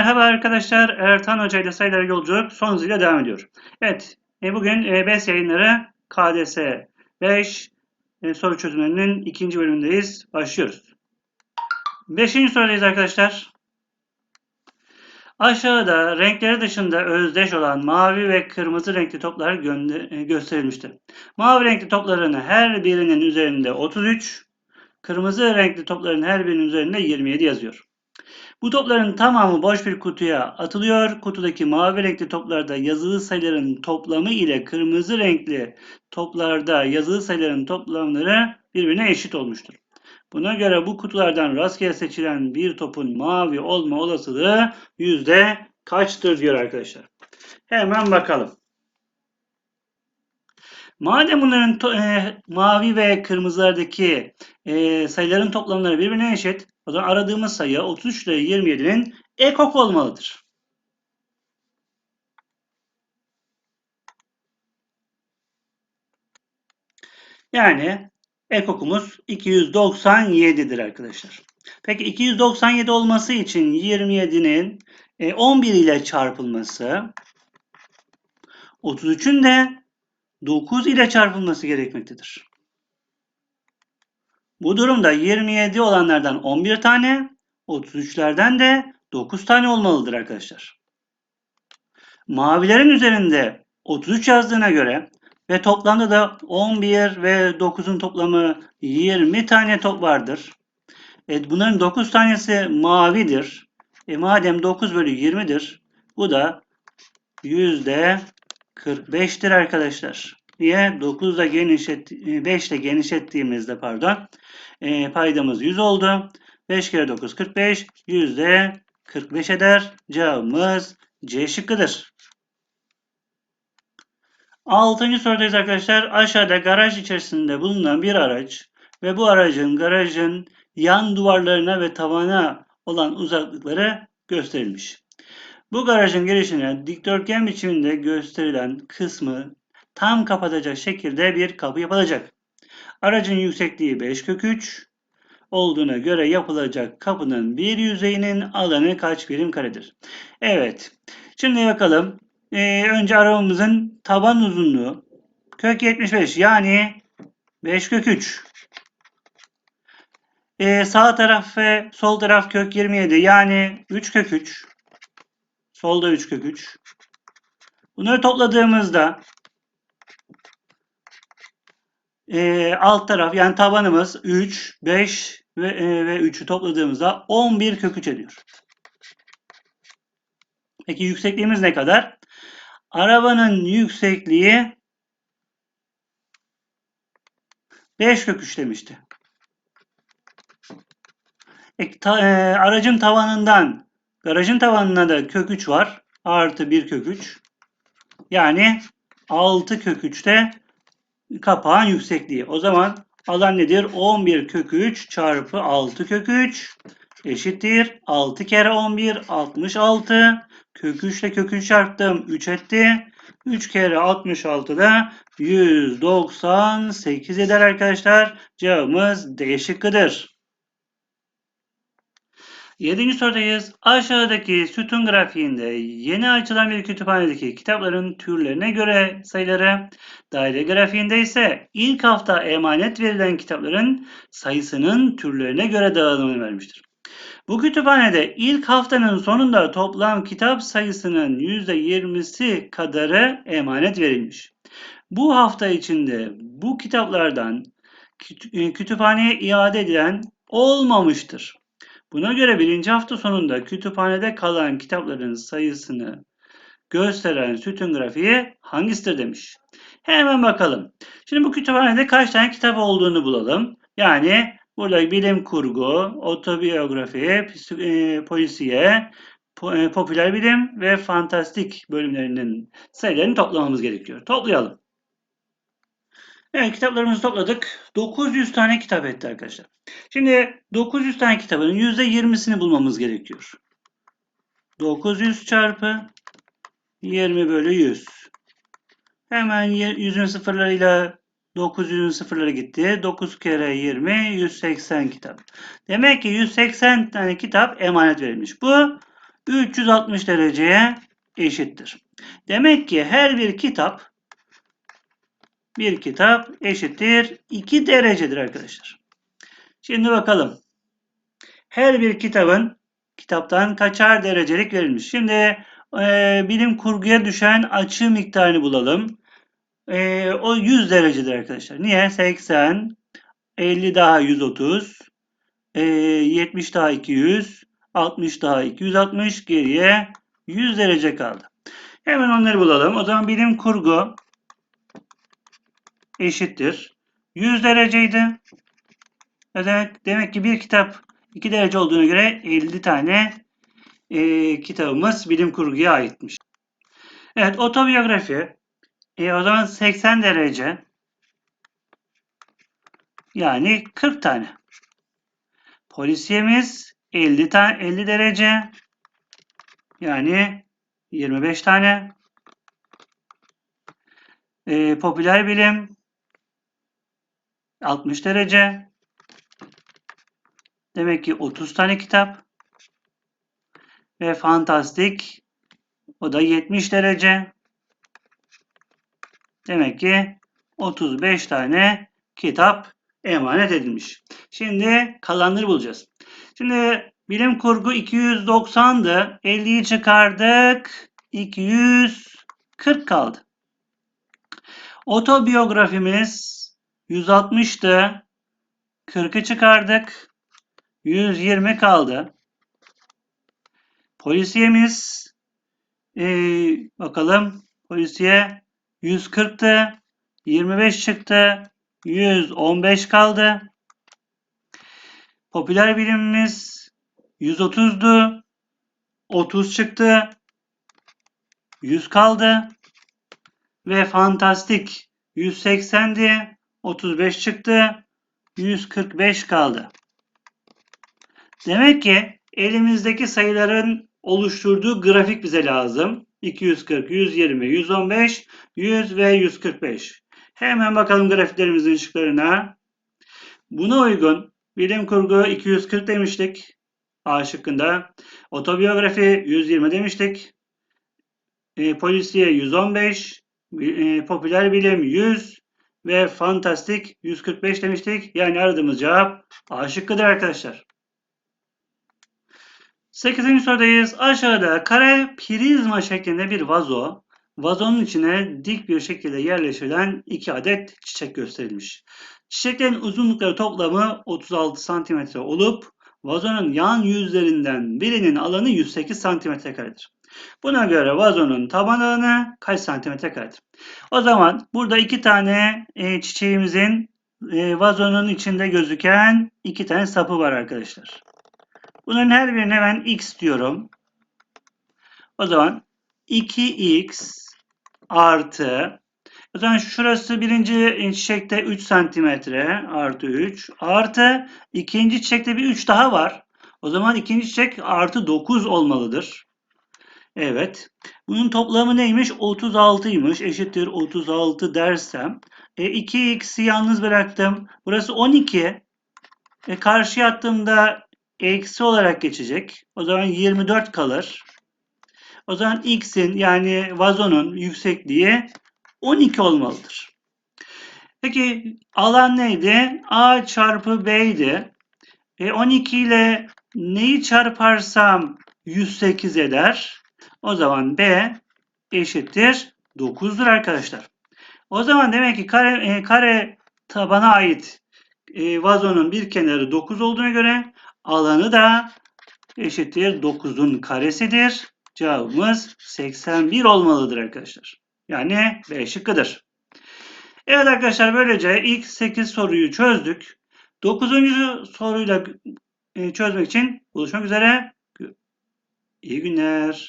Merhaba arkadaşlar, Ertan Hoca ile sayılara yolculuk son hızıyla devam ediyor. Evet, e, bugün e, BES yayınları KDS 5 e, soru çözümlerinin ikinci bölümündeyiz. Başlıyoruz. Beşinci sorudayız arkadaşlar. Aşağıda renkleri dışında özdeş olan mavi ve kırmızı renkli toplar gösterilmiştir. Mavi renkli topların her birinin üzerinde 33, kırmızı renkli topların her birinin üzerinde 27 yazıyor. Bu topların tamamı boş bir kutuya atılıyor. Kutudaki mavi renkli toplarda yazılı sayıların toplamı ile kırmızı renkli toplarda yazılı sayıların toplamları birbirine eşit olmuştur. Buna göre bu kutulardan rastgele seçilen bir topun mavi olma olasılığı yüzde kaçtır diyor arkadaşlar. Hemen bakalım. Madem bunların e, mavi ve kırmızılardaki e, sayıların toplamları birbirine eşit, o zaman aradığımız sayı 33 ile 27'nin ekok olmalıdır. Yani ekokumuz 297'dir arkadaşlar. Peki 297 olması için 27'nin e, 11 ile çarpılması, 33'ün de 9 ile çarpılması gerekmektedir. Bu durumda 27 olanlardan 11 tane, 33'lerden de 9 tane olmalıdır arkadaşlar. Mavilerin üzerinde 33 yazdığına göre ve toplamda da 11 ve 9'un toplamı 20 tane top vardır. E, bunların 9 tanesi mavidir. E, madem 9 bölü 20'dir bu da yüzde 45'tir arkadaşlar. Niye? 9 ile genişlet 5 ile genişlettiğimizde pardon e, paydamız 100 oldu. 5 kere 9 45 yüzde 45 eder. Cevabımız C şıkkıdır. Altıncı sorudayız arkadaşlar. Aşağıda garaj içerisinde bulunan bir araç ve bu aracın garajın yan duvarlarına ve tavana olan uzaklıkları gösterilmiş. Bu garajın girişine dikdörtgen biçiminde gösterilen kısmı tam kapatacak şekilde bir kapı yapılacak. Aracın yüksekliği 5 kök 3 olduğuna göre yapılacak kapının bir yüzeyinin alanı kaç birim karedir? Evet. Şimdi bakalım. Ee, önce arabamızın taban uzunluğu kök 75 yani 5 kök 3. Ee, sağ taraf ve sol taraf kök 27 yani 3 kök 3. Solda 3 kök 3. Bunları topladığımızda e, alt taraf yani tabanımız 3, 5 ve, e, ve 3'ü topladığımızda 11 kök 3 ediyor. Peki yüksekliğimiz ne kadar? Arabanın yüksekliği 5 kök 3 demişti. E, ta, e, aracın tavanından garajın tavanına da kök 3 var. Artı 1 kök 3. Yani 6 kök 3'te kapağın yüksekliği. O zaman alan nedir? 11 kök 3 çarpı 6 kök 3 eşittir. 6 kere 11 66. Kök 3 ile kök 3 çarptım. 3 etti. 3 kere 66 da 198 eder arkadaşlar. Cevabımız D şıkkıdır. Yedinci sorudayız. Aşağıdaki sütun grafiğinde yeni açılan bir kütüphanedeki kitapların türlerine göre sayıları, daire grafiğinde ise ilk hafta emanet verilen kitapların sayısının türlerine göre dağılımını vermiştir. Bu kütüphanede ilk haftanın sonunda toplam kitap sayısının %20'si kadarı emanet verilmiş. Bu hafta içinde bu kitaplardan kütüphaneye iade edilen olmamıştır. Buna göre birinci hafta sonunda kütüphanede kalan kitapların sayısını gösteren sütun grafiği hangisidir demiş. Hemen bakalım. Şimdi bu kütüphanede kaç tane kitap olduğunu bulalım. Yani burada bilim kurgu, otobiyografi, e, polisiye, e, popüler bilim ve fantastik bölümlerinin sayılarını toplamamız gerekiyor. Toplayalım. Evet kitaplarımızı topladık. 900 tane kitap etti arkadaşlar. Şimdi 900 tane kitabın %20'sini bulmamız gerekiyor. 900 çarpı 20 bölü 100. Hemen 100'ün sıfırlarıyla 900'ün sıfırları gitti. 9 kere 20 180 kitap. Demek ki 180 tane kitap emanet verilmiş. Bu 360 dereceye eşittir. Demek ki her bir kitap bir kitap eşittir 2 derecedir arkadaşlar. Şimdi bakalım. Her bir kitabın kitaptan kaçar derecelik verilmiş. Şimdi e, bilim kurguya düşen açı miktarını bulalım. E, o 100 derecedir arkadaşlar. Niye? 80, 50 daha 130, e, 70 daha 200, 60 daha 260 geriye 100 derece kaldı. Hemen onları bulalım. O zaman bilim kurgu eşittir. 100 dereceydi. Demek, demek ki bir kitap 2 derece olduğuna göre 50 tane e, kitabımız bilim kurguya aitmiş. Evet otobiyografi e, o zaman 80 derece yani 40 tane. Polisiyemiz 50 tane 50 derece yani 25 tane. E, popüler bilim 60 derece. Demek ki 30 tane kitap. Ve fantastik o da 70 derece. Demek ki 35 tane kitap emanet edilmiş. Şimdi kalanları bulacağız. Şimdi bilim kurgu 290'dı. 50'yi çıkardık. 240 kaldı. Otobiyografimiz 160'tı. 40'ı çıkardık. 120 kaldı. Polisiyemiz ee, bakalım polisiye 140'tı. 25 çıktı. 115 kaldı. Popüler bilimimiz 130'du. 30 çıktı. 100 kaldı. Ve fantastik 180'di. 35 çıktı. 145 kaldı. Demek ki elimizdeki sayıların oluşturduğu grafik bize lazım. 240, 120, 115, 100 ve 145. Hemen bakalım grafiklerimizin ışıklarına. Buna uygun bilim kurgu 240 demiştik. A şıkkında. Otobiyografi 120 demiştik. E, polisiye 115. E, popüler bilim 100. Ve fantastik 145 demiştik. Yani aradığımız cevap A şıkkıdır arkadaşlar. 8. sorudayız. Aşağıda kare prizma şeklinde bir vazo, vazonun içine dik bir şekilde yerleştirilen iki adet çiçek gösterilmiş. Çiçeklerin uzunlukları toplamı 36 cm olup vazonun yan yüzlerinden birinin alanı 108 cm karedir. Buna göre vazonun taban alanı kaç santimetre karedir? O zaman burada iki tane e, çiçeğimizin e, vazonun içinde gözüken iki tane sapı var arkadaşlar. Bunların her birine ben x diyorum. O zaman 2x artı o zaman şurası birinci çiçekte 3 santimetre artı 3 artı ikinci çiçekte bir 3 daha var. O zaman ikinci çiçek artı 9 olmalıdır. Evet. Bunun toplamı neymiş? 36'ymış. Eşittir 36 dersem. E, 2x'i yalnız bıraktım. Burası 12. E, karşıya attığımda eksi olarak geçecek. O zaman 24 kalır. O zaman x'in yani vazonun yüksekliği 12 olmalıdır. Peki alan neydi? A çarpı B idi. E 12 ile neyi çarparsam 108 eder. O zaman B eşittir 9'dur arkadaşlar. O zaman demek ki kare, e, kare tabana ait e, vazonun bir kenarı 9 olduğuna göre alanı da eşittir 9'un karesidir. Cevabımız 81 olmalıdır arkadaşlar. Yani B şıkkıdır. Evet arkadaşlar böylece ilk 8 soruyu çözdük. 9. soruyla e, çözmek için buluşmak üzere. İyi günler.